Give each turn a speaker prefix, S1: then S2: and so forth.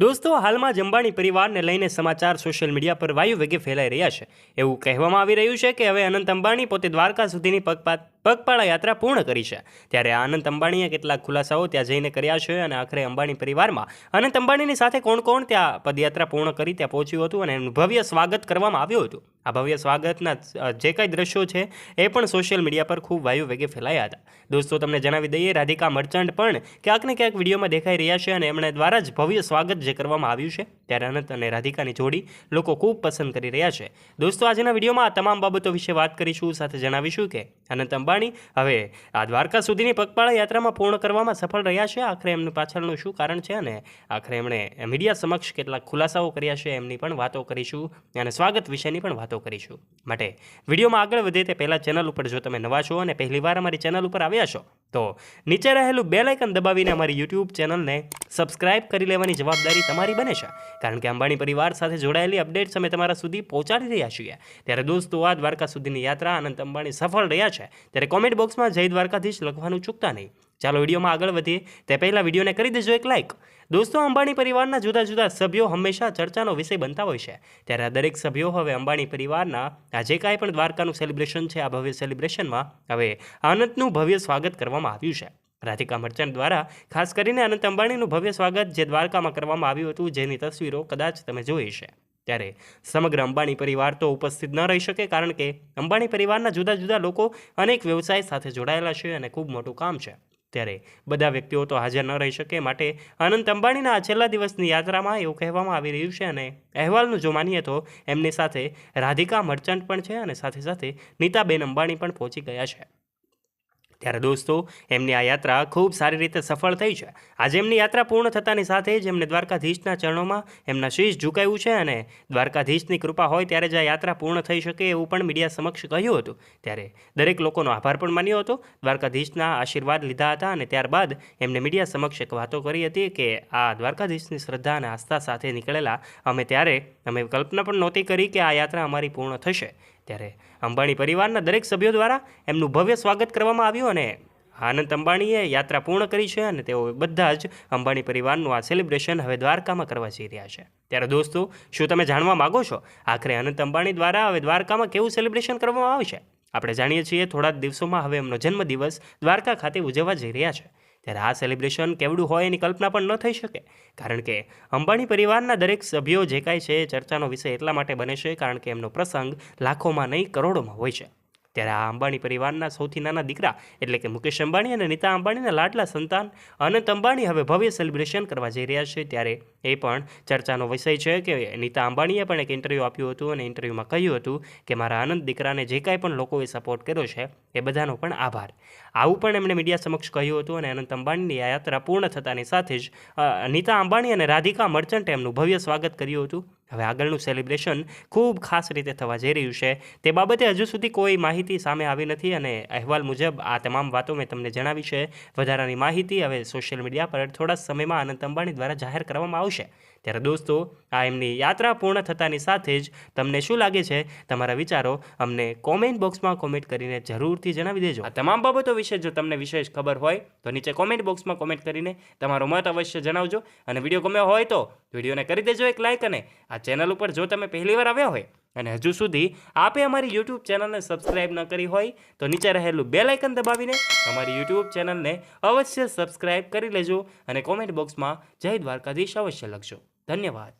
S1: દોસ્તો, હાલમાં જંબાણી પરિવારને લઈને સમાચાર સોશિયલ મીડિયા પર વાયુ વેગે ફેલાઈ રહ્યા છે. એવું કહેવામાં આવી રહ્યું છે કે હવે અનંત અંબાણી પોતે દ્વારકા સુધીની પગપાત પગપાળા યાત્રા પૂર્ણ કરી છે. ત્યારે અનંત અંબાણીએ કેટલાક ખુલાસાઓ ત્યાં જઈને કર્યા છે અને આખરે અંબાણી પરિવારમાં અનંત અંબાણીની સાથે કોણ કોણ ત્યાં પદયાત્રા પૂર્ણ કરી ત્યાં પહોંચ્યું હતું અને એનું ભવ્ય સ્વાગત કરવામાં આવ્યું હતું. આ ભવ્ય સ્વાગતના જે કાંઈ દ્રશ્યો છે એ પણ સોશિયલ મીડિયા પર ખૂબ વાયુ વેગે ફેલાયા હતા. દોસ્તો, તમને જણાવી દઈએ, રાધિકા મર્ચન્ટ પણ ક્યાંક ને ક્યાંક વિડીયોમાં દેખાઈ રહ્યા છે અને એમણે દ્વારા જ ભવ્ય સ્વાગત જે કરવામાં આવ્યું છે ત્યારે અનંત અને રાધિકાની જોડી લોકો ખૂબ પસંદ કરી રહ્યા છે. દોસ્તો, આજના વિડીયોમાં આ તમામ બાબતો વિશે વાત કરીશું. સાથે જણાવીશું કે અનંત અંબાણી હવે આ દ્વારકા સુધીની પગપાળા યાત્રામાં પૂર્ણ કરવામાં સફળ રહ્યા છે. આખરે એમનું પાછળનું શું કારણ છે અને આખરે એમણે મીડિયા સમક્ષ કેટલાક ખુલાસાઓ કર્યા છે એમની પણ વાતો કરીશું અને સ્વાગત વિશેની પણ વાતો કરીશું. માટે વિડીયોમાં આગળ વધે તે પહેલાં ચેનલ ઉપર જો તમે નવા છો અને પહેલીવાર અમારી ચેનલ ઉપર આવ્યા છો તો નીચે રહેલું બે લાઇકન દબાવીને અમારી યુટ્યુબ ચેનલને સબસ્ક્રાઇબ કરી લેવાની જવાબદારી તમારી બને છે. કારણ કે અંબાણી પરિવાર સાથે જોડાયેલી અપડેટ્સ અમે તમારા સુધી પહોંચાડી રહ્યા છીએ. ત્યારે દોસ્તો, આ દ્વારકા સુધીની યાત્રા અનંત અંબાણી સફળ રહ્યા છે. ત્યારે કોમેન્ટ બોક્સમાં જય દ્વારકાધીશ લખવાનું ચૂકતા નહીં. ચાલો વિડીયોમાં આગળ વધીએ. તે પહેલાં વિડીયોને કરી દેજો એક લાઇક દોસ્તો, અંબાણી પરિવારના જુદા જુદા સભ્યો હંમેશા ચર્ચાનો વિષય બનતા હોય છે. ત્યારે આ દરેક સભ્યો હવે અંબાણી પરિવારના આ જે કાંઈ પણ દ્વારકાનું સેલિબ્રેશન છે, આ ભવ્ય સેલિબ્રેશનમાં હવે આનંદનું ભવ્ય સ્વાગત કરવામાં આવ્યું છે. રાધિકા મર્ચન્ટ દ્વારા ખાસ કરીને અનંત અંબાણીનું ભવ્ય સ્વાગત જે દ્વારકામાં કરવામાં આવ્યું હતું, જેની તસવીરો કદાચ તમે જોઈ છે ત્યારે સમગ્ર અંબાણી પરિવાર તો ઉપસ્થિત ન રહી શકે, કારણ કે અંબાણી પરિવારના જુદા જુદા લોકો અનેક વ્યવસાય સાથે જોડાયેલા છે અને ખૂબ મોટું કામ છે. ત્યારે બધા વ્યક્તિઓ તો હાજર ન રહી શકે. માટે અનંત અંબાણીના આ છેલ્લા દિવસની યાત્રામાં એવું કહેવામાં આવી રહ્યું છે અને અહેવાલનું જો માનીએ તો એમની સાથે રાધિકા મર્ચન્ટ પણ છે અને સાથે સાથે નીતાબેન અંબાણી પણ પહોંચી ગયા છે. ત્યારે દોસ્તો, એમની આ યાત્રા ખૂબ સારી રીતે સફળ થઈ છે. આજે એમની યાત્રા પૂર્ણ થતાની સાથે જ એમને દ્વારકાધીશના ચરણોમાં એમના શીશ ઝુકાયું છે અને દ્વારકાધીશની કૃપા હોય ત્યારે જ આ યાત્રા પૂર્ણ થઈ શકે એવું પણ મીડિયા સમક્ષ કહ્યું હતું. ત્યારે દરેક લોકોનો આભાર પણ માન્યો હતો. દ્વારકાધીશના આશીર્વાદ લીધા હતા અને ત્યારબાદ એમને મીડિયા સમક્ષ એક વાતો કરી હતી કે આ દ્વારકાધીશની શ્રદ્ધા અને આસ્થા સાથે નીકળેલા અમે ત્યારે અમે કલ્પના પણ નહોતી કરી કે આ યાત્રા અમારી પૂર્ણ થશે. ત્યારે અંબાણી પરિવારના દરેક સભ્યો દ્વારા એમનું ભવ્ય સ્વાગત કરવામાં આવ્યું અને આનંદ અંબાણીએ યાત્રા પૂર્ણ કરી છે અને તેઓ બધા જ અંબાણી પરિવારનું આ સેલિબ્રેશન હવે દ્વારકામાં કરવા જઈ રહ્યા છે. ત્યારે દોસ્તો, શું તમે જાણવા માગો છો? આખરે અનંત અંબાણી દ્વારા હવે દ્વારકામાં કેવું સેલિબ્રેશન કરવામાં આવશે આપણે જાણીએ છીએ થોડા દિવસોમાં હવે એમનો જન્મદિવસ દ્વારકા ખાતે ઉજવવા જઈ રહ્યા છે. ત્યારે આ સેલિબ્રેશન કેવડું હોય એની કલ્પના પણ ન થઈ શકે. કારણ કે અંબાણી પરિવારના દરેક સભ્યો જે કાંઈ છે ચર્ચાનો વિષય એટલા માટે બને છે કારણ કે એમનો પ્રસંગ લાખોમાં નહીં કરોડોમાં હોય છે. ત્યારે આ અંબાણી પરિવારના સૌથી નાના દીકરા એટલે કે મુકેશ અંબાણી અને નીતા અંબાણીના લાડલા સંતાન અનંત અંબાણી હવે ભવ્ય સેલિબ્રેશન કરવા જઈ રહ્યા છે. ત્યારે એ પણ ચર્ચાનો વિષય છે કે નીતા અંબાણીએ પણ એક ઇન્ટરવ્યૂ આપ્યું હતું અને ઇન્ટરવ્યૂમાં કહ્યું હતું કે મારા આનંદ દીકરાને જે કાંઈ પણ લોકોએ સપોર્ટ કર્યો છે, એ બધાનો પણ આભાર. આવું પણ એમણે મીડિયા સમક્ષ કહ્યું હતું અને અનંત અંબાણીની આ યાત્રા પૂર્ણ થતાની સાથે જ નીતા અંબાણી અને રાધિકા મર્ચન્ટે એમનું ભવ્ય સ્વાગત કર્યું હતું. હવે આગળનું સેલિબ્રેશન ખૂબ ખાસ રીતે થવા જઈ રહ્યું છે. તે બાબતે હજુ સુધી કોઈ માહિતી સામે આવી નથી અને અહેવાલ મુજબ આ તમામ વાતો મેં તમને જણાવી છે. વધારાની માહિતી હવે સોશિયલ મીડિયા પર થોડા સમયમાં અનંત અંબાણી દ્વારા જાહેર કરવામાં આવશે. ત્યારે દોસ્તો, આ એમની યાત્રા પૂર્ણ થતાની સાથે જ તમને શું લાગે છે? તમારા વિચારો અમને કોમેન્ટ બોક્સમાં કોમેન્ટ કરીને જરૂરથી જણાવી દેજો. આ તમામ બાબતો વિશે જો તમને વિશેષ ખબર હોય તો નીચે કોમેન્ટ બોક્સમાં કોમેન્ટ કરીને તમારો મત અવશ્ય જણાવજો. અને વીડિયો ગમ્યો હોય તો વિડીયોને કરી દેજો એક લાઇક અને આ ચેનલ ઉપર જો તમે પહેલીવાર આવ્યા હોય અને હજુ સુધી આપે અમારી યુટ્યુબ ચેનલને સબસ્ક્રાઇબ ન કરી હોય, તો નીચે રહેલું બે લાઇકન દબાવીને અમારી યુટ્યુબ ચેનલને અવશ્ય સબસ્ક્રાઇબ કરી લેજો અને કોમેન્ટ બોક્સમાં જય દ્વારકાધીશ અવશ્ય લખજો. ધન્યવાદ.